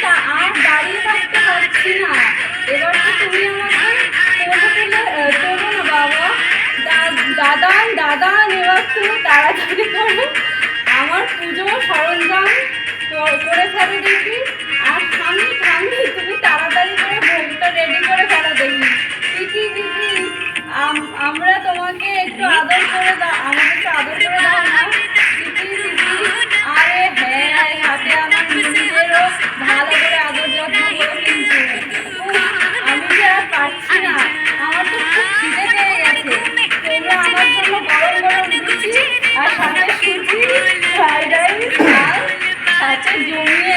তা- আর দাঁড়িয়ে থাকতে পারছি না। এবার তো তুমি আমাকে তুলে আহ, তোলো না বাবা দাদা দাদা নেওয়ার তো তাড়াতাড়ি করো। আমার পুজো সরঞ্জাম করে ফেলে দেখি। আর ঠান্ডি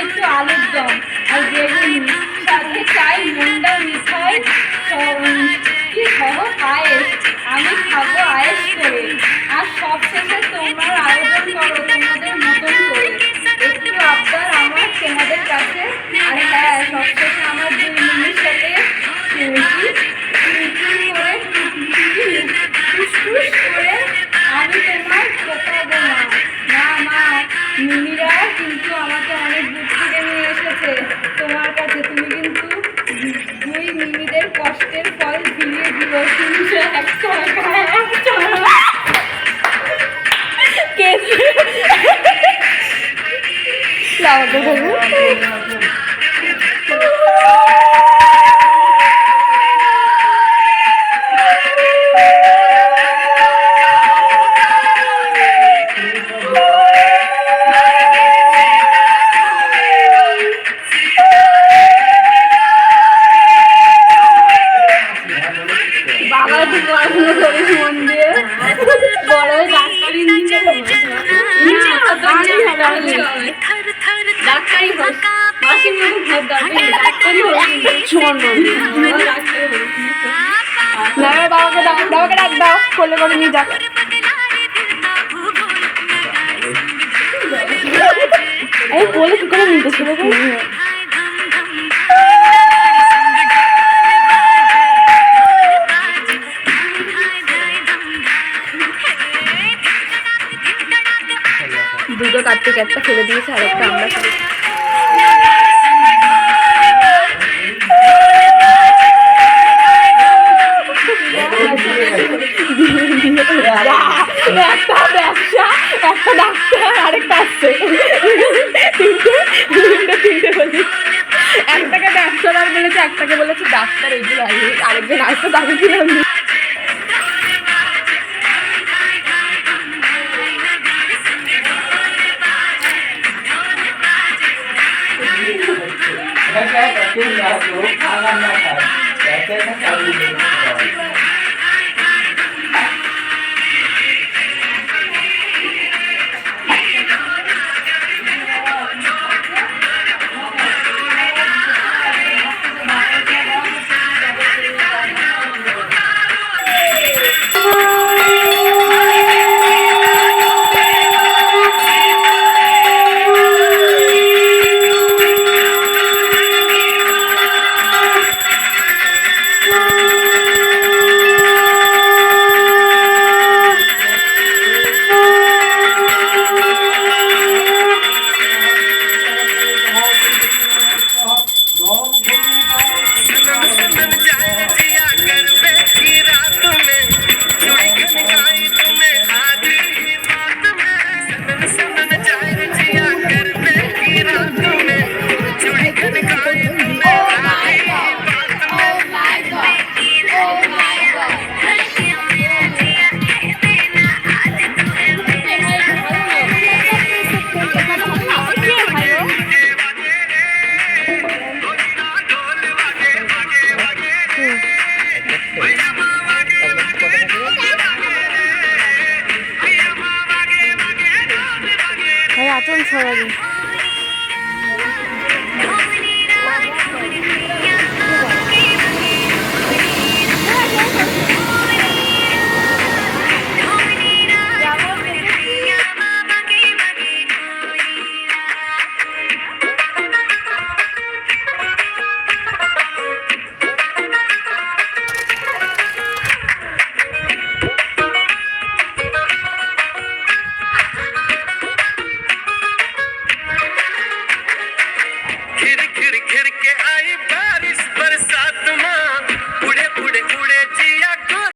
একটু আলুর দম আর বেগুনি সাথে চাই মুন্ডা মিঠাই কি সহ পায়েস আমি খাব আয়েস করে। দিয়ে। বড় ডাক্তার ইঞ্জিনিয়ার ডাক্তারি হোক মাসির মতো ভোট দরকার ডাক্তারি হোক বাবাকে দাও বাবাকে ডাক দাও কোলে করে নিয়ে যাও এই বলে কি করে নিতে ছিল দুটো কার্তিক একটা ফেলে দিয়েছে, আর একটা আমরা একটা একটা ডাক্তার, আরেকটা তিনটে একটাকে ব্যবসাদার বলেছে, একটাকে বলেছে ডাক্তার এগুলো আরেকজন আসছে তাকে কিরম Thank you. sorayım.